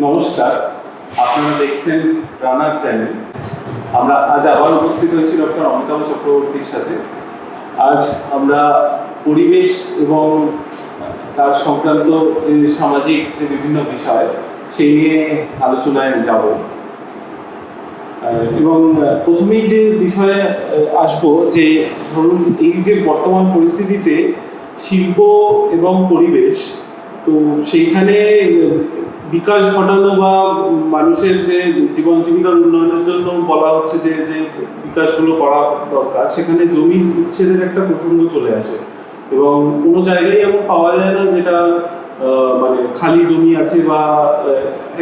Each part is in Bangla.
নমস্কার, আপনারা দেখছেন রানার চ্যানেল। আমরা আজ আবার উপস্থিত হয়েছি ডক্টর অমিতাভ চক্রবর্তীর সাথে। আজ আমরা পরিবেশ এবং তার সংক্রান্ত যে সামাজিক যে বিভিন্ন বিষয়, সেই নিয়ে আলোচনায় যাব। এবং প্রথমেই যে বিষয়ে আসব, যে ধরুন এই যে বর্তমান পরিস্থিতিতে শিল্প এবং পরিবেশ, তো সেইখানে বিকাশ ঘটানো বা মানুষের যে জীবন জীবিকার উন্নয়নের জন্য বলা হচ্ছে যে যে বিকাশগুলো করা দরকার, সেখানে জমি উচ্ছেদের একটা প্রসঙ্গ চলে আসে। এবং কোনো জায়গায় এমন পাওয়া যায় না যেটা মানে খালি জমি আছে বা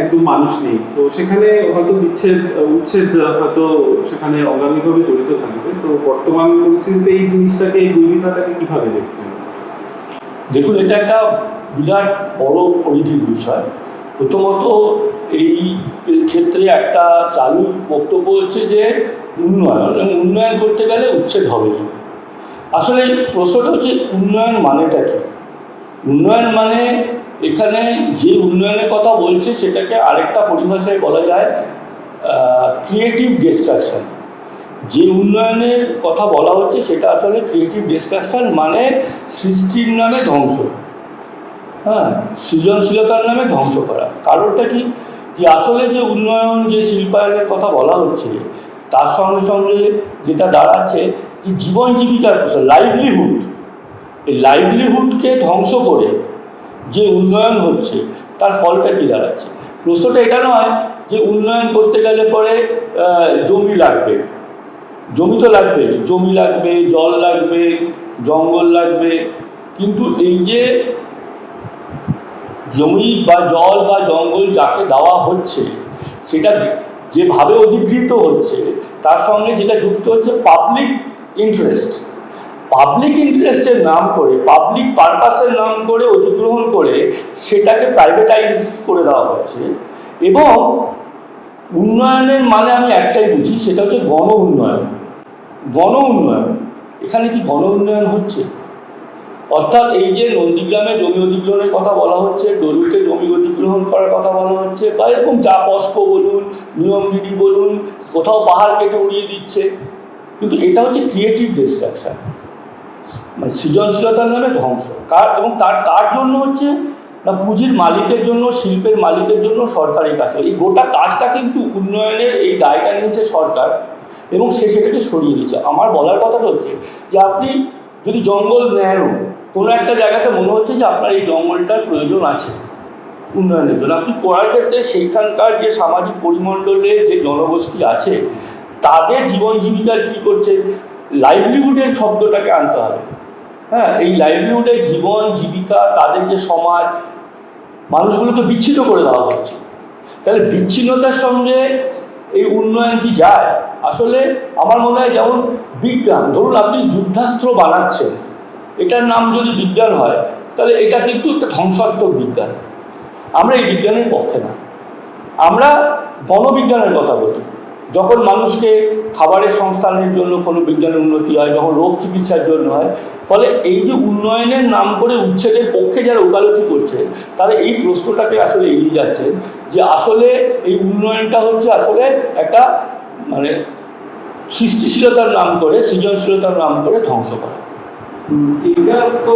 একদম মানুষ নেই। তো সেখানে হয়তো বিচ্ছেদ, উচ্ছেদ হয়তো সেখানে অঙ্গাঙ্গিভাবে জড়িত থাকবে। তো বর্তমান পরিস্থিতিতে এই জিনিসটাকে, এই বৈবিধতাটাকে কীভাবে দেখছেন? দেখুন, এটা একটা বিরাট বড় পরিধির বিষয়। প্রথমত এই ক্ষেত্রে একটা চালু বক্তব্য হচ্ছে যে উন্নয়ন, এবং উন্নয়ন করতে গেলে উচ্ছেদ হবে আসলে প্রশ্নটা হচ্ছে উন্নয়ন মানেটা কি? উন্নয়ন মানে এখানে যে উন্নয়নের কথা বলছে সেটাকে আরেকটা পরিভাষায় বলা যায় ক্রিয়েটিভ ডিস্ট্রাকশন যে উন্নয়নের কথা বলা হচ্ছে সেটা আসলে ক্রিয়েটিভ ডিস্ট্রাকশন মানে সৃষ্টির নামে ধ্বংস। হ্যাঁ সৃজনশীলতার নামে ধ্বংস করা। কারণটা কি? যে আসলে যে উন্নয়ন, যে শিল্পায়নের কথা বলা হচ্ছে, তার সঙ্গে সঙ্গে যেটা দাঁড়াচ্ছে, যে জীবন জীবিকার লাইভলিহুড এই লাইভলিহুডকে ধ্বংস করে যে উন্নয়ন হচ্ছে, তার ফলটা কী দাঁড়াচ্ছে? প্রশ্নটা এটা নয় যে উন্নয়ন করতে গেলে পরে জমি লাগবে। জমি তো লাগবে, জমি লাগবে, জল লাগবে, জঙ্গল লাগবে। কিন্তু এই যে জমি বা জল বা জঙ্গল যাকে দেওয়া হচ্ছে, সেটা যেভাবে অধিকৃত হচ্ছে, তার সঙ্গে যেটা যুক্ত হচ্ছে পাবলিক ইন্টারেস্ট পাবলিক ইন্টারেস্টের নাম করে পাবলিক পারপাসের নাম করে অধিগ্রহণ করে সেটাকে প্রাইভেটাইজ করে দেওয়া হচ্ছে। এবং উন্নয়নের মানে আমি একটাই বুঝি, সেটা হচ্ছে গণ উন্নয়ন। গণ উন্নয়ন, এখানে কি গণ উন্নয়ন হচ্ছে? অর্থাৎ এই যে নন্দীগ্রামে অধিগ্রহণের কথা বলা হচ্ছে ডলুতে জমি অধিগ্রহণ করার কথা বলা হচ্ছে, বা এরকম চা পস্ক বলুন নিয়মগিরি বলুন, কোথাও পাহাড় কেটে উড়িয়ে দিচ্ছে। কিন্তু এটা হচ্ছে ক্রিয়েটিভ ডিস্ট্রাকশন মানে সৃজনশীলতার নামে ধ্বংস। কার এবং তার, কার জন্য হচ্ছে? না, পুঁজির মালিকের জন্য, শিল্পের মালিকের জন্য সরকারি কাজ এই গোটা কাজটা কিন্তু উন্নয়নের এই দায়টা নিয়েছে সরকার এবং সে সেটাকে সরিয়ে দিচ্ছে আমার বলার কথাটা হচ্ছে যে আপনি যদি জঙ্গল নেন কোনো একটা জায়গাতে মনে হচ্ছে যে আপনার এই জঙ্গলটার প্রয়োজন আছে উন্নয়নের জন্য। আপনি করার ক্ষেত্রে সেইখানকার যে সামাজিক পরিমণ্ডলে যে জনগোষ্ঠী আছে, তাদের জীবন জীবিকার কী করছে? লাইভলিহুডের শব্দটাকে আনতে হবে। হ্যাঁ এই লাইভলিহুডের জীবন জীবিকা, তাদের যে সমাজ, মানুষগুলোকে বিচ্ছিন্ন করে দেওয়া হচ্ছে। তাহলে বিচ্ছিন্নতার সঙ্গে এই উন্নয়ন কি যায়? আসলে আমার মনে হয় যেমন বিজ্ঞান। ধরুন আপনি যুদ্ধাস্ত্র বানাচ্ছেন। এটার নাম যদি বিজ্ঞান হয়, তাহলে এটা কিন্তু একটা ধ্বংসাত্মক বিজ্ঞান। আমরা এই বিজ্ঞানের পক্ষে না। আমরা গণবিজ্ঞানের কথা বলি। যখন মানুষকে খাবারের সংস্থানের জন্য কোনো বিজ্ঞানের উন্নতি হয়, যখন রোগ চিকিৎসার জন্য হয়, ফলে এই যে উন্নয়নের নাম করে উচ্ছেদের পক্ষে যারা ওকালতি করছে, তারা এই প্রশ্নটাকে আসলে এগিয়ে যাচ্ছে যে আসলে এই উন্নয়নটা হচ্ছে আসলে একটা মানে সৃষ্টিশীলতার নাম করে, সৃজনশীলতার নাম করে ধ্বংস করা। এটা তো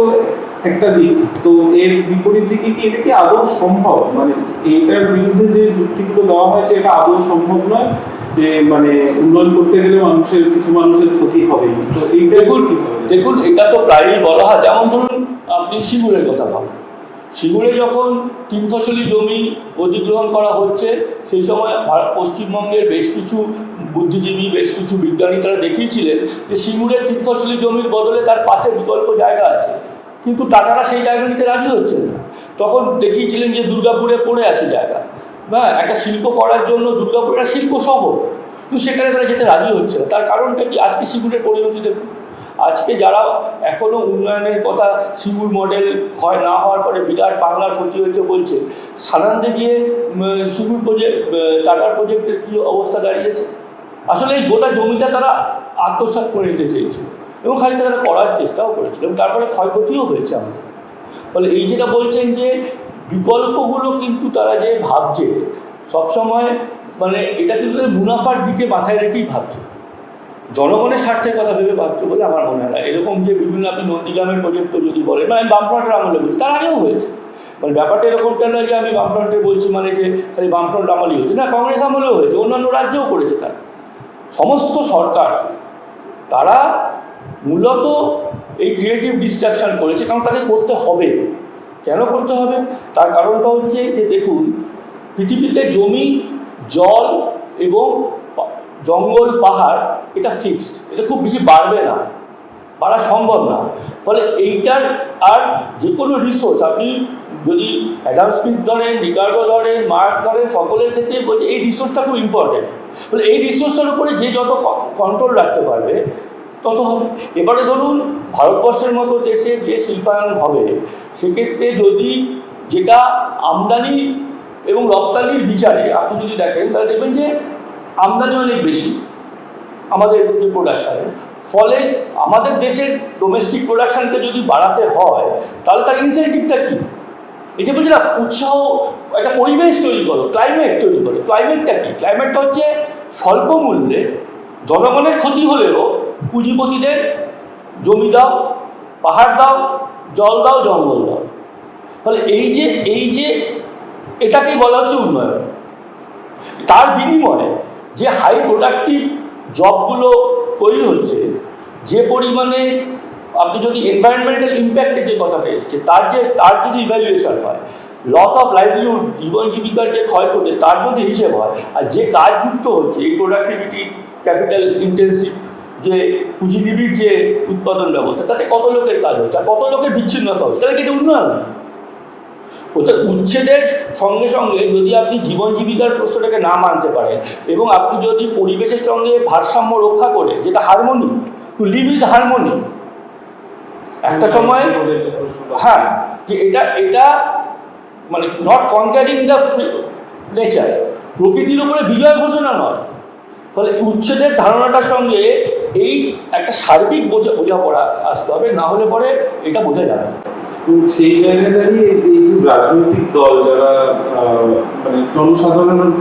একটা দিক। তো এর বিপরীত দিকে কি এটা কি আদৌ সম্ভব? মানে এইটার বিরুদ্ধে যে যুক্তিগুলো দেওয়া হয়েছে, এটা আদৌ সম্ভব নয়? যে মানে উন্নয়ন করতে গেলে মানুষের, কিছু মানুষের ক্ষতি হবে তো এইটা দেখুন দেখুন, এটা তো প্রায়ই বলা হয়। যেমন ধরুন আপনি শিবুরের কথা ভাবুন। সিঙ্গুরে যখন তিন ফসলি জমি অধিগ্রহণ করা হচ্ছে, সেই সময় ভারত পশ্চিমবঙ্গের বেশ কিছু বুদ্ধিজীবী, বেশ কিছু বিজ্ঞানী তারা দেখিয়েছিলেন যে সিঙ্গুরের তিন ফসলি জমির বদলে তার পাশে বিকল্প জায়গা আছে। কিন্তু টাটারা সেই জায়গা নিতে রাজি হচ্ছেন না। তখন দেখিয়েছিলেন যে দুর্গাপুরে পড়ে আছে জায়গা। হ্যাঁ একটা শিল্প করার জন্য দুর্গাপুর একটা শিল্প শহর কিন্তু সেখানে তারা যেতে রাজি হচ্ছে না। তার কারণটা কি? আজকে সিঙ্গুরের পরিণতি দেখুন। আজকে যারা এখনও উন্নয়নের কথা সিঙ্গুর মডেল হয় না হওয়ার পরে বিরাট বাংলার ক্ষতি হয়েছে বলছে সাধারণতে গিয়ে সিঙ্গুর প্রজেক্ট টাটার প্রজেক্টের কী অবস্থা দাঁড়িয়েছে? আসলে এই গোটা জমিটা তারা আত্মসাৎ করে নিতে চেয়েছিল এবং খানিকটা তারা করার চেষ্টাও করেছিল এবং তারপরে ক্ষয়ক্ষতিও হয়েছে আমাদের। ফলে এই যেটা বলছেন যে বিকল্পগুলো কিন্তু তারা যে ভাবছে, সবসময় মানে এটা কিন্তু মুনাফার দিকে মাথায় রেখেই ভাবছে। জনগণের স্বার্থের কথা ভেবে ভাবছে বলে আমার মনে হয় না। এরকম যে বিভিন্ন আপনি নন্দীগ্রামের প্রজেক্ট যদি বলেন বা আমি বামফ্রন্টের আমলে বলছি, তার আগেও হয়েছে। মানে ব্যাপারটা এরকমটা নয় যে আমি বামফ্রন্টে বলছি মানে যে খালি বামফ্রন্ট আমলেই হয়েছে না, কংগ্রেস আমলেও হয়েছে, অন্যান্য রাজ্যেও করেছে তারা। সমস্ত সরকার, তারা মূলত এই ক্রিয়েটিভ ডিস্ট্রাকশন করেছে, কারণ তাকে করতে হবে। কেন করতে হবে? তার কারণটা হচ্ছে যে দেখুন, পৃথিবীতে জমি, জল এবং জঙ্গল, পাহাড় এটা ফিক্সড এটা খুব বেশি বাড়বে না, বাড়া সম্ভব না। ফলে এইটার আর যে কোনো রিসোর্স আপনি যদি অ্যাডাম স্মিথ ধরেন রিকার্ডো ধরেন মার্ক ধরেন, সকলের ক্ষেত্রে বলছে এই রিসোর্সটা খুব ইম্পর্টেন্ট ফলে এই রিসোর্সটার উপরে যে যত কন্ট্রোল রাখতে পারবে, তত হবে। এবারে ধরুন, ভারতবর্ষের মতো দেশে যে শিল্পায়ন হবে, সেক্ষেত্রে যদি যেটা আমদানি এবং রপ্তানির বিচারে আপনি যদি দেখেন, তাহলে দেখবেন যে আমদানি অনেক বেশি। আমাদের যে প্রোডাকশানে ফলে আমাদের দেশের ডোমেস্টিক প্রোডাকশানকে যদি বাড়াতে হয়, তাহলে তার ইনসেন্টিভটা কী? এই যে না, উৎসাহ, একটা পরিবেশ তৈরি করো ক্লাইমেট তৈরি করো। ক্লাইমেটটা কী? ক্লাইমেটটা হচ্ছে স্বল্প মূল্যে জনগণের ক্ষতি হলেও পুঁজিপতিদের জমি দাও, পাহাড় দাও, জল দাও, জঙ্গল দাও। ফলে এই যে এই যে এটাকেই বলা হচ্ছে উন্নয়ন। তার বিনিময়ে যে হাই প্রোডাক্টিভ জবগুলো তৈরি হচ্ছে, যে পরিমাণে আপনি যদি এনভায়রনমেন্টাল ইম্প্যাক্টের যে কথাটা এসছে, তার যে, তার যদি ইভ্যালুয়েশন হয় লস অফ লাইভলিহুড জীবন জীবিকার যে ক্ষয়ক্ষতি, তার যদি হিসেব হয়, আর যে কাজ যুক্ত হচ্ছে, এই প্রোডাক্টিভিটি ক্যাপিটাল ইন্টেন্সিভ যে পুঁজিজীবীর যে উৎপাদন ব্যবস্থা, তাতে কত লোকের কাজ হচ্ছে, আর কত লোকের বিচ্ছিন্নতা হচ্ছে তাহলে কি এটা উন্নয়ন? ওটা উচ্ছেদের সঙ্গে সঙ্গে যদি আপনি জীবন জীবিকার প্রশ্নটাকে না মানতে পারেন এবং আপনি যদি পরিবেশের সঙ্গে ভারসাম্য রক্ষা করে, যেটা harmony to live with harmony একটা সময় হ্যাঁ যে এটা এটা মানে নট কনকারিং দ্য নেচার প্রকৃতির উপরে বিজয় ঘোষণা নয়। ফলে উচ্ছেদের ধারণাটার সঙ্গে এই একটা সার্বিক বোঝা, বোঝাপড়া আসতে হবে, না হলে পরে এটা বোঝা যাবে তো সেই জায়গায় দাঁড়িয়ে এই যে রাজনৈতিক দল যারা মানে জনসাধারণের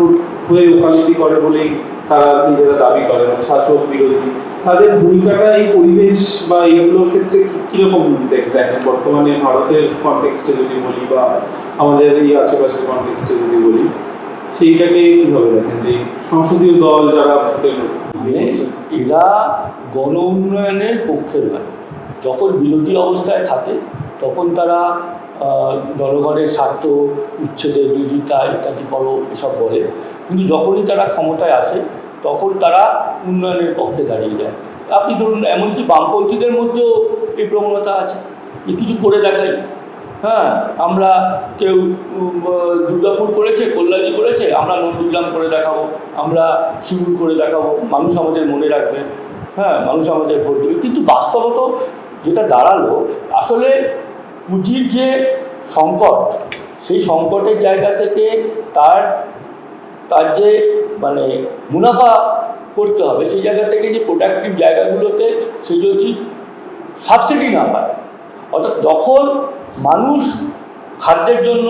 হয়ে ওকালতি করে বলেই তারা নিজেরা দাবি করে মানে শাসক বিরোধী, তাদের ভূমিকাটা এই পরিবেশ বা এইগুলোর ক্ষেত্রে কীরকম দেখেন? বর্তমানে ভারতের কনটেক্সটে যদি বলি বা আমাদের এই আশেপাশের কনটেক্সটে যদি বলি, সেইটাকে কীভাবে দেখেন যে সংসদীয় দল যারা এরা গণ উন্নয়নের পক্ষের নয় যখন বিরোধী অবস্থায় থাকে তখন তারা জনগণের স্বার্থ, উচ্ছেদের বিরোধিতা ইত্যাদি করো, এসব বলে। কিন্তু যখনই তারা ক্ষমতায় আসে, তখন তারা উন্নয়নের পক্ষে দাঁড়িয়ে যায়। আপনি ধরুন, এমনকি বামপন্থীদের মধ্যেও এই প্রবণতা আছে। যে কিছু করে দেখাই। হ্যাঁ আমরা কেউ দুর্গাপুর করেছে, কল্যাণী করেছে, আমরা নন্দীগ্রাম করে দেখাবো, আমরা শিউর করে দেখাবো, মানুষ আমাদের মনে রাখবে। হ্যাঁ মানুষ আমাদের ভোট দেবে। কিন্তু বাস্তবত যেটা দাঁড়াল, আসলে পুঁজির যে সংকট, সেই সংকটের জায়গা থেকে তার তার যে মানে মুনাফা করতে হবে, সেই জায়গা থেকে যে প্রোডাক্টিভ জায়গাগুলোতে সে যদি সাবসিডি না পায়, অর্থাৎ যখন মানুষ খাদ্যের জন্য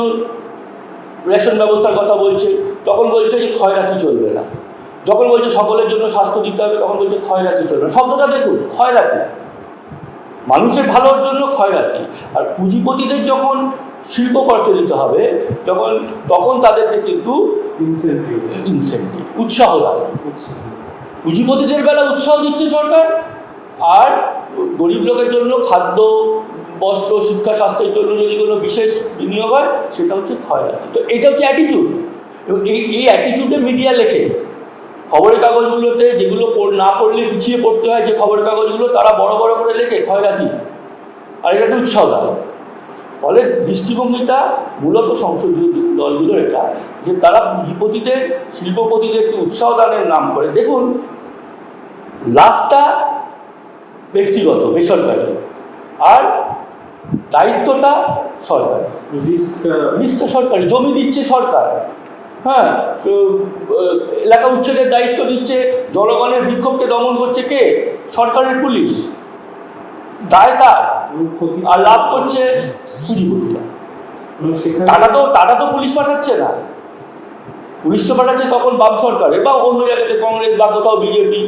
রেশন ব্যবস্থার কথা বলছে, তখন বলছে যে ক্ষয়রাতি চলবে না। যখন বলছে সকলের জন্য স্বাস্থ্য দিতে হবে, তখন বলছে ক্ষয়রাতি চলবে না। শব্দটা দেখুন ক্ষয়রাতি মানুষের ভালোর জন্য ক্ষয়রাতি আর পুঁজিপতিদের যখন শিল্প করতে দিতে হবে যখন তখন তাদেরকে কিন্তু ইনসেন্টিভ ইনসেন্টিভ উৎসাহ দেয়। পুঁজিপতিদের বেলা উৎসাহ দিচ্ছে সরকার আর গরিব লোকের জন্য খাদ্য বস্ত্র শিক্ষা স্বাস্থ্যের জন্য যদি কোনো বিশেষ বিনিয়োগ হয় সেটা হচ্ছে ক্ষয়রাতি তো এটা হচ্ছে অ্যাটিটিউড এবং এই এই অ্যাটিটিউডে মিডিয়া লেখে। খবরের কাগজগুলোতে যেগুলো না পড়লে পিছিয়ে পড়তে হয় যে খবরের কাগজগুলো তারা বড় বড় করে লেখে ক্ষয়রাতি। আর এটা একটা উৎসাহ দেয় ফলে দৃষ্টিভঙ্গিটা মূলত সংসদীয় দলগুলোর এটা যে তারা পুঁজিপতিদের শিল্পপতিদেরকে উৎসাহ দানের নাম করে। দেখুন লাভটা ব্যক্তিগত বেসরকারি আর দায়িত্বটা সরকারি। রিস্ক সরকারি জমি দিচ্ছে সরকার। হ্যাঁ এলাকা উচ্ছেদের দায়িত্ব দিচ্ছে জনগণের বিক্ষোভকে দমন করছে কে? সরকারের পুলিশ। দায় তার আর লাভ করছে পুঁজিপতিরা তো টাটা তো পুলিশ পাঠাচ্ছে না। পুলিশ তো পাঠাচ্ছে তখন বাম সরকারে বা অন্য জায়গাতে কংগ্রেস বা কোথাও বিজেপি।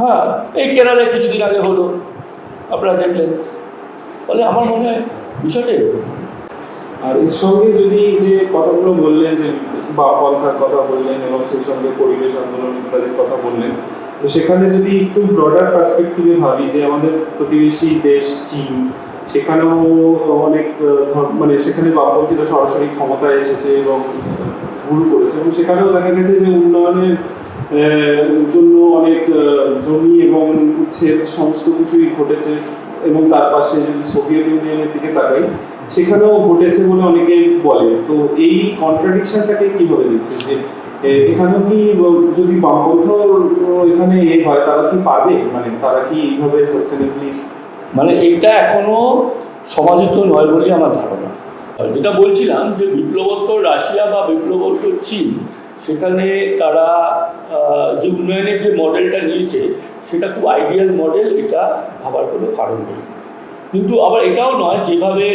হ্যাঁ এই কেরালায় কিছুদিন আগে হলো। আপনারা দেখলেন। ফলে আমার মনে হয় বিষয়টা এরকম। আর এর সঙ্গে যদি যে কথাগুলো বললেন যে বা পন্থার কথা বললেন এবং সেই সঙ্গে পরিবেশ আন্দোলন ইত্যাদির কথা বললেন, তো সেখানে যদি একটু ব্রডার পার্সপেক্টিভে ভাবি যে আমাদের প্রতিবেশী দেশ চীন, সেখানেও অনেক মানে সেখানে বামপন্থীরা সরাসরি ক্ষমতায় এসেছে এবং ভুল করেছে এবং সেখানেও দেখা গেছে যে উন্নয়নের জন্য অনেক জমি এবং উচ্ছেদ সমস্ত কিছুই ঘটেছে এবং তার পাশে যদি সোভিয়েত ইউনিয়নের দিকে তাকাই সেখানেও ঘটেছে বলে অনেকে বলে। তো এই কন্ট্রাডিকশনটাকে কীভাবে দিচ্ছে যে এখানে কি যদি বামপন্থ এখানে এ হয়, তারা কি পাবে মানে তারা কি এইভাবে সাস্টেনেবলি মানে এটা এখনও সমাধিত নয় বলেই আমার ধারণা। যেটা বলছিলাম যে, বিপ্লবোত্তর রাশিয়া বা বিপ্লবোত্তর চীন, সেখানে তারা যে উন্নয়নের যে মডেলটা নিয়েছে, সেটা খুব আইডিয়াল মডেল এটা ভাবার কোনো কারণ নেই। কিন্তু আবার এটাও নয়, যেভাবে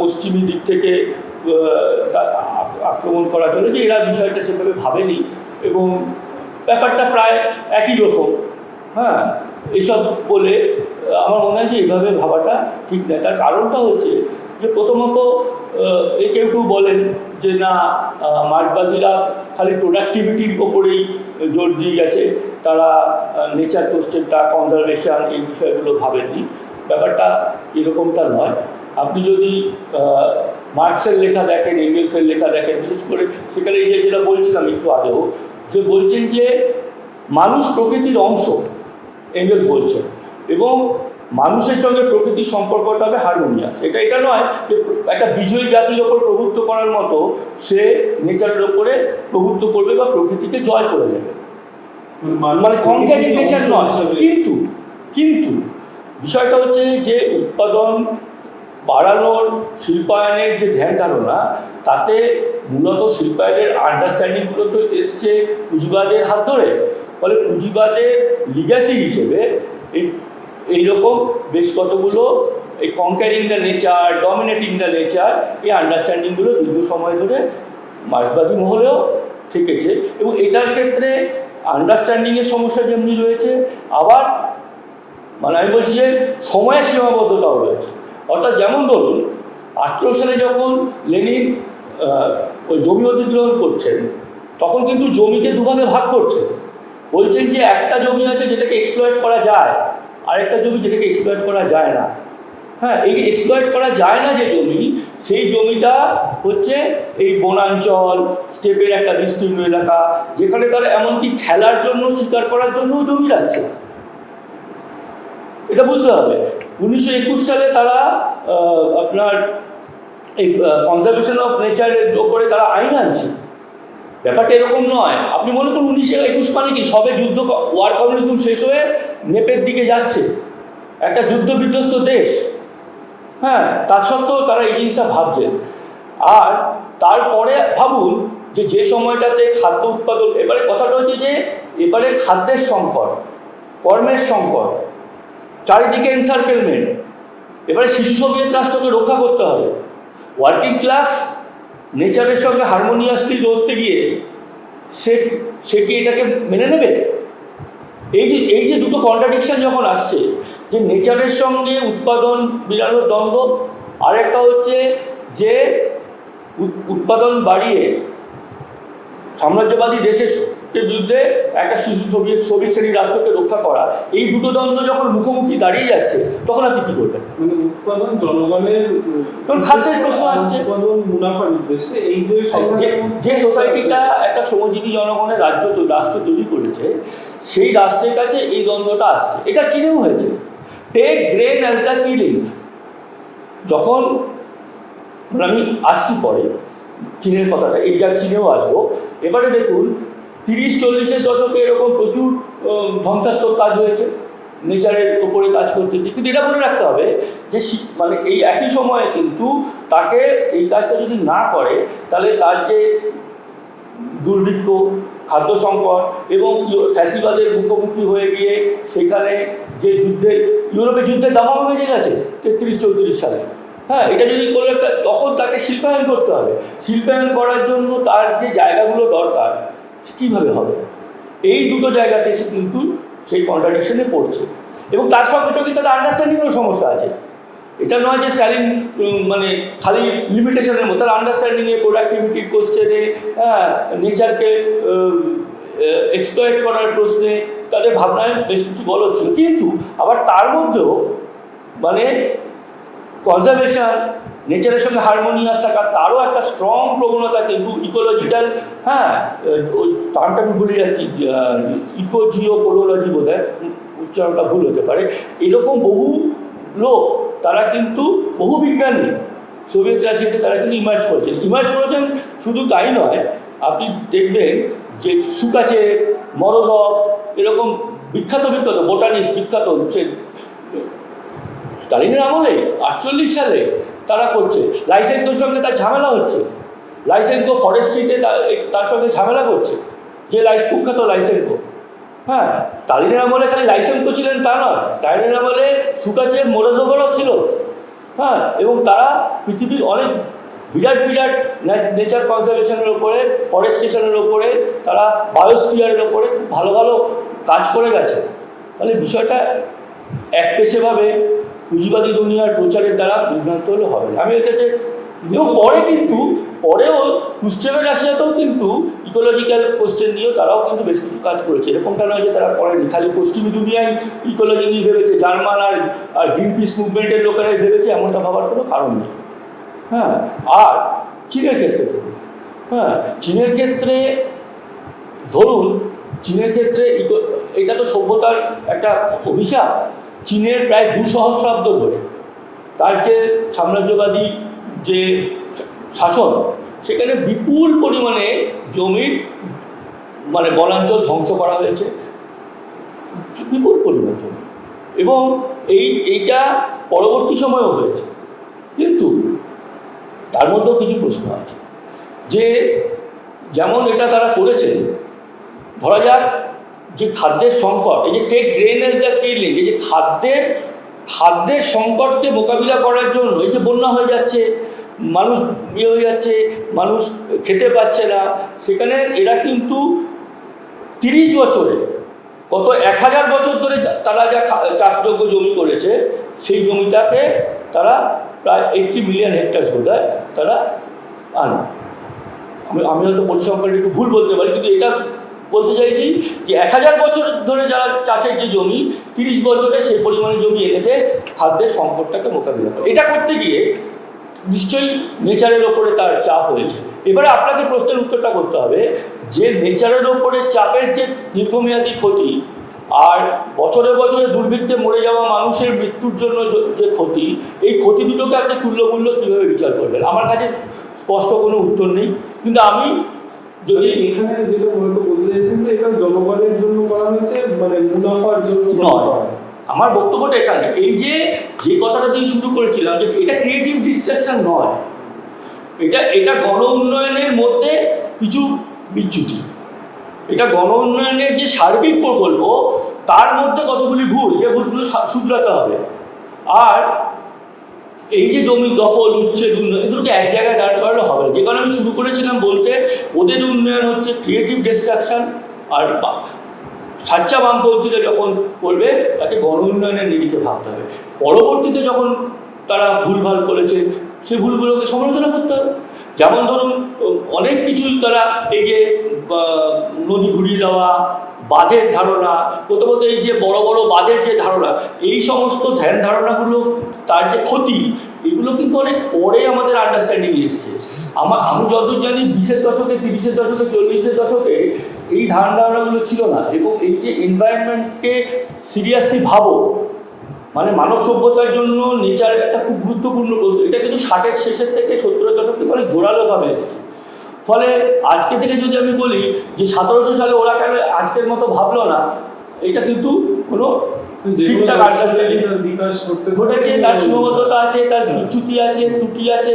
পশ্চিমী দিক থেকে আক্রমণ করা চলে যে এরা বিষয়টা সেভাবে ভাবেনি এবং ব্যাপারটা প্রায় একই রকম। হ্যাঁ এসব বলে আমার মনে হয় যে এইভাবে ভাবাটা ঠিক নয়। তার কারণটা হচ্ছে যে প্রথমত এ কেউ কেউ বলেন যে না মার্কবাদীরা খালি প্রোডাক্টিভিটির ওপরেই জোর দিয়ে গেছে। তারা নেচার কোশ্চেনটা কনজারভেশন এই বিষয়গুলো ভাবেননি। ব্যাপারটা এরকমটা নয়। আপনি যদি মার্কসের লেখা দেখেন এঙ্গেলসের লেখা দেখেন বিশেষ করে সেখানে এই যে যেটা বলছিলাম একটু আগেও যে বলছেন যে মানুষ প্রকৃতির অংশ এঙ্গেলস বলছেন এবং মানুষের সঙ্গে প্রকৃতির সম্পর্কটা হবে হারমোনিয়াস। এটা এটা নয় যে একটা বিজয়ী জাতির ওপর প্রভুত্ব করার মতো সে নেচারের ওপরে প্রভুত্ব করবে বা প্রকৃতিকে জয় করে নেবে। মানে কনক্যারিং নেচার নয়। কিন্তু কিন্তু বিষয়টা হচ্ছে যে উৎপাদন বাড়ানোর শিল্পায়নের যে ধ্যান ধারণা, তাতে মূলত শিল্পায়নের আন্ডারস্ট্যান্ডিংগুলো তো এসছে পুঁজিবাদের হাত ধরে। ফলে পুঁজিবাদের লিগাসি হিসেবে এই, এইরকম বেশ কতগুলো এই conquering the nature dominating the nature এই আন্ডারস্ট্যান্ডিংগুলো দীর্ঘ সময় ধরে মার্কবাদী মহলেও থেকেছে। এবং এটার ক্ষেত্রে আন্ডারস্ট্যান্ডিংয়ের সমস্যা যেমনি রয়েছে, আবার মানে আমি বলছি যে সময়ের সীমাবদ্ধতাও রয়েছে। অর্থাৎ যেমন ধরুন, আঠেরো সালে যখন লেনিন ওই জমি অধিগ্রহণ করছেন, তখন কিন্তু জমিকে দুভাগে ভাগ করছে বলছেন যে একটা জমি আছে যেটাকে এক্সপ্লয়েট করা যায় আর একটা জমি যেটাকে এক্সপ্লয়েট করা যায় না। হ্যাঁ এই এক্সপ্লয়েট করা যায় না যে জমি, সেই জমিটা হচ্ছে এই বনাঞ্চল, স্টেপের একটা বিস্তীর্ণ এলাকা, যেখানে তারা এমনকি খেলার জন্য, শিকার করার জন্যও জমি রাখছে। এটা বুঝতে হবে। উনিশশো একুশ সালে তারা আপনার এই কনজারভেশন অফ নেচারের ওপরে তারা আইন আনছে। ব্যাপারটা এরকম নয়। আপনি মনে করুন, উনিশশো একুশ মানে কি? সবে যুদ্ধ ওয়ার কমিউনিজম শেষ হয়ে নেপের দিকে যাচ্ছে। একটা যুদ্ধ বিধ্বস্ত দেশ। হ্যাঁ তা সত্ত্বেও তারা এই জিনিসটা ভাবছে। আর তারপরে ভাবুন যে যে সময়টাতে খাদ্য উৎপাদন, এবারে কথাটা হচ্ছে যে, এবারে খাদ্যের সংকট, কর্মের সংকট চারিদিকে এনসার্কেলমেন্ট এবারে শিশু সোভিয়েত রাষ্ট্রকে রক্ষা করতে হবে। ওয়ার্কিং ক্লাস নেচারের সঙ্গে হারমোনিয়াসলি লড়তে গিয়ে সে সে কি এটাকে মেনে নেবে? এই যে এই যে দুটো কন্ট্রাডিকশান যখন আসছে, যে নেচারের সঙ্গে উৎপাদন বিরানোর দ্বন্দ্ব, আরেকটা হচ্ছে যে উৎপাদন বাড়িয়ে সাম্রাজ্যবাদী দেশের বিরুদ্ধে একটা শিশু সোভিয়েত সোভিয়েত শ্রেণির রাষ্ট্রকে রক্ষা করা এই দুটো দ্বন্দ্ব যখন মুখোমুখি দাঁড়িয়ে যাচ্ছে তখন আপনি কি করবেন? উৎপাদন জনগণের খাদ্যের প্রশ্ন আসছে। মুনাফার উদ্দেশ্যে এই দুই যে সোসাইটিটা একটা শ্রমজীবী জনগণের রাজ্য রাষ্ট্র তৈরি করেছে সেই রাষ্ট্রের কাছে এই দ্বন্দ্বটা আসছে। এটা চীনেও হয়েছে। Take grain as the key link যখন আমি আসছি পরে চীনের কথাটা এই যা চীনেও আসব। এবারে দেখুন, তিরিশ, চল্লিশের দশকে এরকম প্রচুর ধ্বংসাত্মক কাজ হয়েছে, নেচারের ওপরে কাজ করতে কিন্তু এটা মনে রাখতে হবে যে মানে এই একই সময়ে কিন্তু তাকে এই কাজটা যদি না করে, তাহলে তার যে দুর্ভিক্ষ, খাদ্য সংকট এবং ফ্যাসিবাদের মুখোমুখি হয়ে গিয়ে সেখানে যে যুদ্ধের, ইউরোপে যুদ্ধের দামামা বেজে গেছে, তেত্রিশ, চৌত্রিশ সালে। হ্যাঁ এটা যদি কোনো একটা, তখন তাকে শিল্পায়ন করতে হবে। শিল্পায়ন করার জন্য তার যে জায়গাগুলো দরকার কীভাবে হবে? এই দুটো জায়গাতে সে কিন্তু সেই কন্ট্রাডিকশনে পড়ছে। এবং তার সঙ্গে সঙ্গে তাদের আন্ডারস্ট্যান্ডিংয়েরও সমস্যা আছে। এটা নয় যে স্টালিন মানে খালি লিমিটেশনের মধ্যে, তার আন্ডারস্ট্যান্ডিংয়ে প্রোডাক্টিভিটির কোশ্চেনে হ্যাঁ নেচারকে এক্সপ্লয়েট করার প্রশ্নে তাদের ভাবনায় বেশ কিছু গলত ছিল কিন্তু আবার তার মধ্যেও মানে কনজারভেশন নেচারের সঙ্গে হারমোনিয়াস থাকা, তারও একটা স্ট্রং প্রবণতা কিন্তু ইকোলজিক্যাল হ্যাঁ টার্মটা আমি ভুলে যাচ্ছি ইকো জিও কোলোলজি বোধ হয় উচ্চারণটা ভুল হতে পারে। এরকম বহু লোক, তারা কিন্তু বহু বিজ্ঞানী সোভিয়েত রাশিয়াতে তারা কিন্তু ইমার্জ করেছেন। ইমার্জ করেছেন শুধু তাই নয়, আপনি দেখবেন যে সুকাচে মরোজফ এরকম বিখ্যাত বিখ্যাত বোটানিস্ট বিখ্যাত, সে স্টালিনের আমলে আটচল্লিশ সালে তারা করছে। লাইসেন্সের সঙ্গে তার ঝামেলা হচ্ছে। লাইসেন্সো ফরেস্ট্রিতে তার সঙ্গে ঝামেলা করছে। যে লাইস কুখ্যাত লাইসেন্সো হ্যাঁ স্টালিনের আমলে খালি লাইসেন্সো ছিলেন তা নয়, স্টালিনের আমলে সুকাচে মোরজোগরও ছিল। হ্যাঁ এবং তারা পৃথিবীর অনেক বিরাট বিরাট নেচার কনজারভেশনের ওপরে ফরেস্টেশনের ওপরে, তারা বায়োস্ফিয়ারের ওপরে খুব ভালো ভালো কাজ করে গেছে। তাহলে বিষয়টা এক পেশেভাবে পুঁজিবাদী দুনিয়ার প্রচারের দ্বারা বিভ্রান্ত হলে হবে আমি এটা যে এবং পরে কিন্তু পরেও কুশ্চেভের রাশিয়াতেও কিন্তু ইকোলজিক্যাল কোশ্চেন নিয়েও তারাও কিন্তু বেশ কিছু কাজ করেছে। এরকমটা নয় যে তারা করেনি খালি পশ্চিমী দুনিয়ায় ইকোলজি নিয়ে ভেবেছে, জার্মান আর আর গ্রিন পিস মুভমেন্টের লোকেরাই ভেবেছে, এমনটা ভাবার কোনো কারণ নেই। হ্যাঁ আর চীনের ক্ষেত্রে হ্যাঁ চীনের ক্ষেত্রে ধরুন, চীনের ক্ষেত্রে এটা তো সভ্যতার একটা অভিশাপ। চীনের প্রায় দু সহস্রাব্দ ধরে তার যে সাম্রাজ্যবাদী যে শাসন, সেখানে বিপুল পরিমাণে জমির মানে বনাঞ্চল ধ্বংস করা হয়েছে। বিপুল পরিমাণ জমি। এবং এই, এইটা পরবর্তী সময়েও হয়েছে। কিন্তু তার মধ্যেও কিছু প্রশ্ন আছে। যে যেমন এটা তারা করেছেন, ধরা যাক যে খাদ্যের সংকট, এই যে take grain as the key link এই যে খাদ্যের খাদ্যের সংকটকে মোকাবিলা করার জন্য এই যে বন্যা হয়ে যাচ্ছে, মানুষ ইয়ে হয়ে যাচ্ছে, মানুষ খেতে পাচ্ছে না, সেখানে এরা কিন্তু তিরিশ বছরে, গত এক হাজার বছর ধরে তারা যা চাষযোগ্য জমি করেছে, সেই জমিটাকে তারা প্রায় এইটটি মিলিয়ন হেক্টার্স বোধ তারা আন। আমি আমি হয়তো পরিসংখ্যানটা একটু ভুল বলতে পারি, কিন্তু এটা বলতে চাইছি যে এক হাজার বছর ধরে যারা চাষের যে জমি, তিরিশ বছরে সেই পরিমাণে জমি এনেছে, খাদ্যের সংকটটাকে মোকাবিলা করে। এটা করতে গিয়ে নিশ্চয়ই নেচারের ওপরে তার চাপ হয়েছে এবারে আপনাকে প্রশ্নের উত্তরটা করতে হবে, যে নেচারের ওপরে চাপের যে দীর্ঘমেয়াদী ক্ষতি আর বছরে বছরে দুর্ভিক্ষে মরে যাওয়া মানুষের মৃত্যুর জন্য যে- ক্ষতি, এই ক্ষতি দুটোকে আপনি তুল্যমূল্য কীভাবে বিচার করবেন? আমার কাছে স্পষ্ট কোনো উত্তর নেই। কিন্তু আমি যদি এখানে যেটা বলতে নয়। আমার বক্তব্যটা এখানে। এই যে যে কথাটা দিয়ে শুরু করেছিলাম যে এটা ক্রিয়েটিভ ডিস্ট্রাকশন নয়। এটা এটা গণ উন্নয়নের মধ্যে কিছু বিচ্যুতি। এটা গণ উন্নয়নের যে সার্বিক প্রকল্প, তার মধ্যে কতগুলি ভুল, যে ভুলগুলো শুধরাতে হবে। আর এই যে জমি দখল, উচ্ছেদ, উন্নয়ন এগুলোকে এক জায়গায় দাঁড় করালে হবে যে কারণে আমি শুরু করেছিলাম বলতে, ওদের উন্নয়ন হচ্ছে ক্রিয়েটিভ ডিস্ট্রাকশন আর সাচ্চা বামপন্থীরা যখন করবে, তাকে গণ উন্নয়নের নিরিখে ভাবতে হবে। পরবর্তীতে যখন তারা ভুলভাল করেছে সেই ভুলগুলোকে সমালোচনা করতে হবে। যেমন ধরুন, অনেক কিছুই তারা এই যে নদী ঘুরিয়ে দেওয়া, বাঁধের ধারণা প্রথমত এই যে বড় বড় বাঁধের যে ধারণা, এই সমস্ত ধ্যান ধারণাগুলো, তার যে ক্ষতি, এগুলো কিন্তু অনেক পরে আমাদের আন্ডারস্ট্যান্ডিং এসছে। আমার আমি যতদূর জানি বিশের দশকে তিরিশের দশকে চল্লিশের দশকে এই ধারণ ধারণাগুলো ছিল না। এবং এই যে এনভায়রনমেন্টকে সিরিয়াসলি ভাবো মানে মানব সভ্যতার জন্য নেচার একটা খুব গুরুত্বপূর্ণ বস্তু। এটা কিন্তু ষাটের শেষের থেকে সত্তরের দশক থেকে অনেক জোরালোভাবে এসছে। ফলে আজকে থেকে যদি আমি বলি যে সতেরোশো সালে ওরা কেন আজকের মতো ভাবলো না এটা কিন্তু কোনো ঠিকঠাক বিকাশ করতে ঘটেছে তার সীমাবদ্ধতা আছে তার বিচ্যুতি আছে ত্রুটি আছে।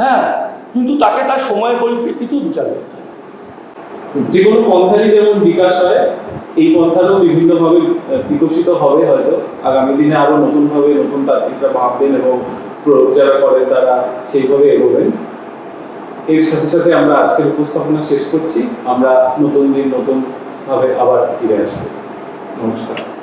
হ্যাঁ কিন্তু তাকে তার সময়ের পরিপ্রেক্ষিতেও বিচার করতে। যে কোনো পন্থারই যেমন বিকাশ হয়, এই পন্থারও বিভিন্নভাবে বিকশিত হবে হয়তো। আগামী দিনে আরও নতুনভাবে নতুন তাত্ত্বিকরা ভাববেন এবং প্রয়োগ যারা করেন তারা সেইভাবে এগোবেন। এর সাথে সাথে আমরা আজকের উপস্থাপনা শেষ করছি। আমরা নতুন দিন নতুন ভাবে আবার ফিরে আসব। নমস্কার।